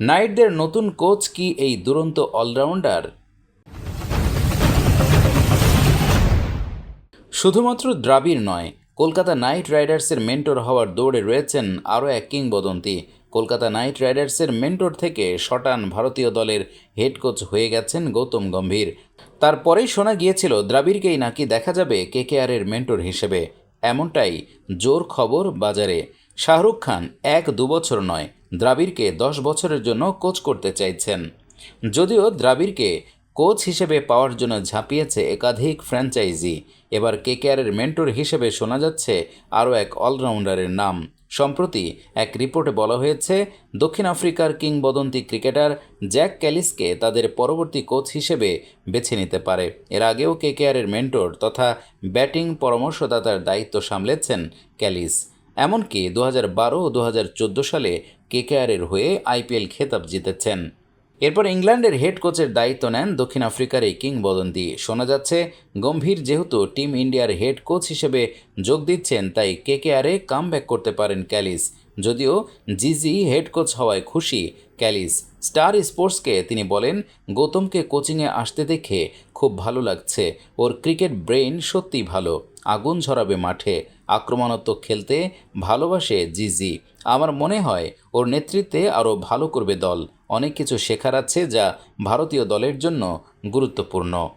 নাইটদের নতুন কোচ কি এই দুরন্ত অলরাউন্ডার? শুধুমাত্র দ্রাবিড় নয়, কলকাতা নাইট রাইডার্সের মেন্টর হওয়ার দৌড়ে রয়েছেন আরও এক কিংবদন্তি। কলকাতা নাইট রাইডার্সের মেন্টর থেকে শটান ভারতীয় দলের হেড কোচ হয়ে গেছেন গৌতম গম্ভীর। তারপরেই শোনা গিয়েছিল, দ্রাবিড়কেই নাকি দেখা যাবে কেকেআরের মেন্টর হিসেবে। এমনটাই জোর খবর বাজারে। শাহরুখ খান এক দুবছর নয় দ্রাবিড়কে দশ বছরের জন্য কোচ করতে চাইছেন। যদিও দ্রাবিড়কে কোচ হিসেবে পাওয়ার জন্য ঝাঁপিয়েছে একাধিক ফ্র্যাঞ্চাইজি। এবার কেকেআরের মেন্টর হিসেবে শোনা যাচ্ছে আরও এক অলরাউন্ডারের নাম। সম্প্রতি এক রিপোর্টে বলা হয়েছে, দক্ষিণ আফ্রিকার কিংবদন্তি ক্রিকেটার জ্যাক ক্যালিসকে তাদের পরবর্তী কোচ হিসেবে বেছে নিতে পারে। এর আগেও কেকেআরের মেন্টর তথা ব্যাটিং পরামর্শদাতার দায়িত্ব সামলেছেন ক্যালিস। এমনকি দু হাজার বারো ও দু সালে কেকেআরের হয়ে আইপিএল খেতাব জিতেছেন। এরপর ইংল্যান্ডের হেড কোচের দায়িত্ব নেন দক্ষিণ আফ্রিকার এই কিংবদন্তি। শোনা যাচ্ছে, গম্ভীর যেহেতু টিম ইন্ডিয়ার হেড কোচ হিসেবে যোগ দিচ্ছেন, তাই কেকেআরে কাম করতে পারেন ক্যালিস। যদিও জিজি হেড কোচ হওয়ায় খুশি, ক্যালিস স্টার স্পোর্টসকে তিনি বলেন, গৌতমকে কোচিংয়ে আসতে দেখে খুব ভালো লাগছে। ওর ক্রিকেট ব্রেইন সত্যিই ভালো। আগুন ঝরাবে মাঠে। আক্রমণাত্মক খেলতে ভালোবাসে জিজি। আমার মনে হয় ওর নেতৃত্বে আরও ভালো করবে দল। অনেক কিছু শেখার আছে যা ভারতীয় দলের জন্য গুরুত্বপূর্ণ।